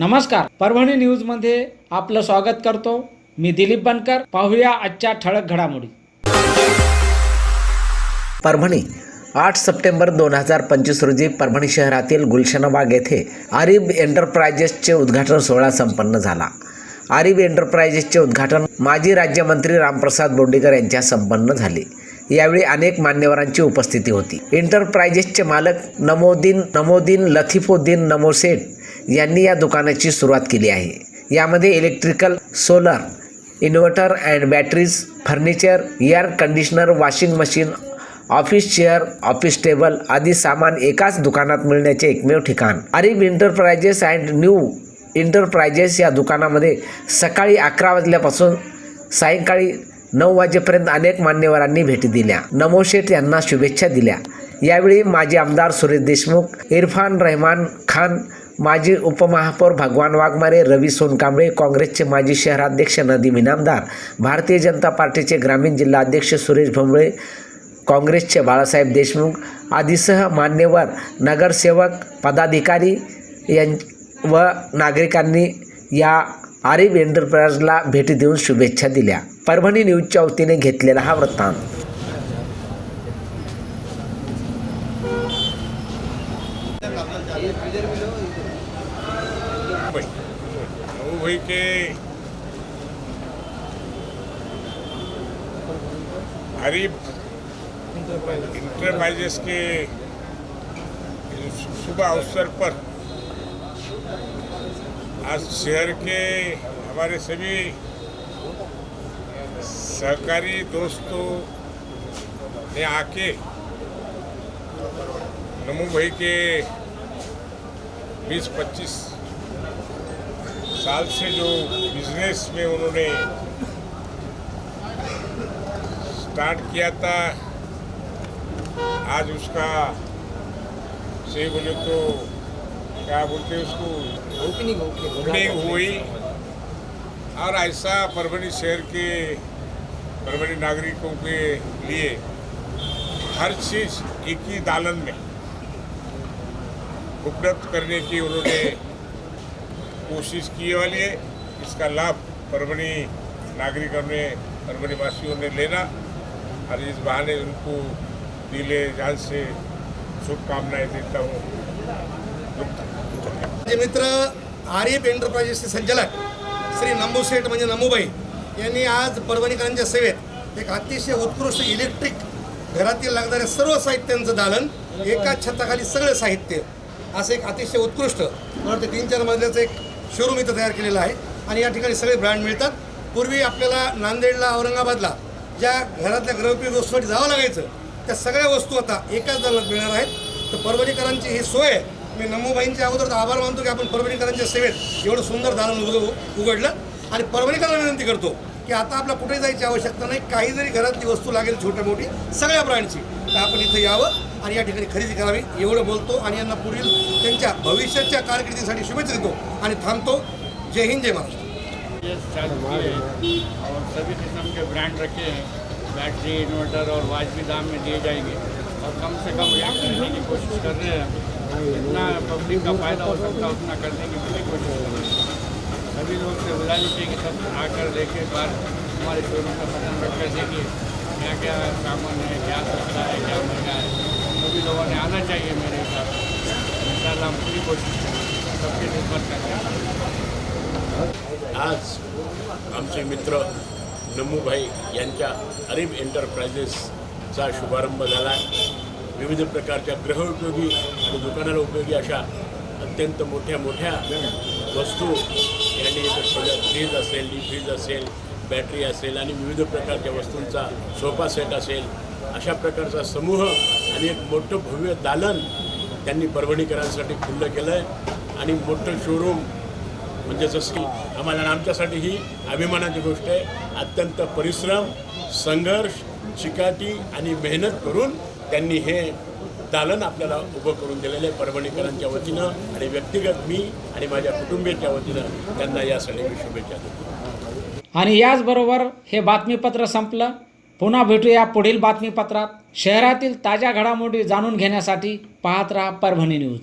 नमस्कार. परभणी न्यूजमध्ये आपलं स्वागत करतो. मी दिलीप बनकर. पाहूया आजच्या ठळक घडामोडी. परभणी आठ सप्टेंबर दोन हजार पंचवीस रोजी परभणी शहरातील गुलशनबाग येथे आरिब एंटरप्राइजेसचे उद्घाटन सोहळा संपन्न झाला. आरिब एंटरप्राइजेसचे उद्घाटन माजी राज्यमंत्री रामप्रसाद बोर्डीकर यांच्या संपन्न झाले. यावेळी अनेक मान्यवरांची उपस्थिती होती. एंटरप्राइजेसचे मालक नमोदीन नमोदीन लथिफुद्दीन नमोसेठ यांनी या दुकानाची सुरुवात केली आहे. यामध्ये electrical solar inverter and batteries furniture air conditioner washing machine office chair office table आदी सामान एकाच दुकानात मिळण्याचे एकमेव ठिकाण. Arib enterprises and new enterprises या दुकानामध्ये सकाळी अकरा वाजल्यापासून सायंकाळी नऊ वाजेपर्यंत अनेक मान्यवरांनी भेटी दिल्या. नमो शेठ यांना शुभेच्छा दिल्या. यावेळी माजी आमदार सुरेश देशमुख इरफान रहमान खान माजी उपमहापौर भगवान वाघमारे रवी सोनकांबळे काँग्रेसचे माजी शहराध्यक्ष नदीम इनामदार भारतीय जनता पार्टीचे ग्रामीण जिल्हाध्यक्ष सुरेश भोंबळे काँग्रेसचे बाळासाहेब देशमुख आदीसह मान्यवर नगरसेवक पदाधिकारी यां व नागरिकांनी या आरिफ एंटरप्राइजला भेटी देऊन शुभेच्छा दिल्या. परभणी न्यूजच्या वतीने घेतलेला हा वृत्तांत. वही के हरीफ इंटरप्राइजेस के शुभ अवसर पर आज शहर के हमारे सभी सहकारी दोस्तों ने आके नमो भाई के 20-25 साल से जो बिज़नेस में उन्होंने स्टार्ट किया था आज उसका सही बोले तो क्या बोलते उसको? ओपनिंग हुई। और ऐसा परभणी शहर के परभणी नागरिकों के लिए हर चीज़ एक ही दालन में उपलब्ध करने की उन्होंने कोशिश की वाली है इसका लाभ परभणी नागरिकों ने परभणी वासियों ने लेना। और इस बहाने उनको दिले जान से शुभकामनाएं देता हूँ। माझे मित्र आरिफ एंटरप्राइजेसचे संचालक श्री नंबू शेठ म्हणजे नमूबाई यांनी आज परभणीकरांच्या सेवेत एक अतिशय उत्कृष्ट इलेक्ट्रिक घरातील लागणाऱ्या सर्व साहित्यांचं दालन एकाच छताखाली सगळं साहित्य असं एक अतिशय उत्कृष्ट मला वाटतं तीन चार मजल्याचं एक शोरूम इथं तयार केलेलं आहे. आणि या ठिकाणी सगळे ब्रँड मिळतात. पूर्वी आपल्याला नांदेडला औरंगाबादला ज्या घरातल्या गृहोपयोगी वस्तूसाठी जावं लागायचं त्या सगळ्या वस्तू आता एकाच दालनात मिळणार आहेत. तर परभणीकरांची ही सोय आहे. मी नमूबाईंच्या अगोदर तर आभार मानतो की आपण परभणीकरांच्या सेवेत एवढं सुंदर दालन उघड उघडलं. आणि परभणीकरांना विनंती करतो की आता आपला कुठे जायची आवश्यकता नाही काही जरी घरातली वस्तू लागेल छोट्या मोठी सगळ्या ब्रँडची तर आपण इथं यावं आणि या ठिकाणी खरेदी करावी एवढं बोलतो आणि यांना पुढील त्यांच्या भविष्याच्या कारकिर्दीसाठी शुभेच्छा देतो आणि थांबतो. जय हिंद जय महाराष्ट्र. और सभी किस्म के ब्रांड रखे हैं. बैटरी इन्वर्टर और वाजबी दाम में दिए जाएंगे. और कम से कम रेट करने की कोशिश कर रहे हैं. जितना पब्लिक का फ़ायदा हो सकता है उतना करने की पूरी कोशिश कर रहे हैं. सभी लोग से गुजारिश है कि सब आकर देखें बार हमारे शोरूम का पसंद रखकर देखिए क्या क्या सामान है, क्या सस्ता है, क्या महँगा है। सभी लोगों ने आना चाहिए मेरे हिसाब से। इंशाल्लाह हम पूरी कोशिश करेंगे। सबकी खिदमत करते आज आमचे मित्र नमूभाई यांच्या अरीब एंटरप्राइजेसचा शुभारंभ झाला विविध प्रकारच्या गृहउपयोगी आणि दुकानाला उपयोगी अशा अत्यंत मोठ्या मोठ्या वस्तू यांनी फ्रीज असेल डी फ्रीज असेल बॅटरी असेल आणि विविध प्रकारच्या वस्तूंचा सोफा सेट असेल अशा प्रकारचा समूह आणि एक मोठं भव्य दालन त्यांनी परभणीकरांसाठी खुल्लं केलं आहे आणि मोठं शोरूम म्हणजे जसं की आम्हाला आमच्यासाठी ही अभिमानाची गोष्ट आहे अत्यंत परिश्रम संघर्ष चिकाटी आणि मेहनत करून त्यांनी हे दालन आपल्याला उभं करून दिलेलं आहे परभणीकरांच्या वतीनं आणि व्यक्तिगत मी आणि माझ्या कुटुंबियाच्या वतीनं त्यांना या सगळ्या शुभेच्छा देतो. आणि याचबरोबर हे बातमीपत्र संपलं. पुन्हा भेटूया पुढील बातमीपत्रात. शहरातील ताज्या घडामोडी जाणून घेण्यासाठी पाहत राहा परभणी न्यूज.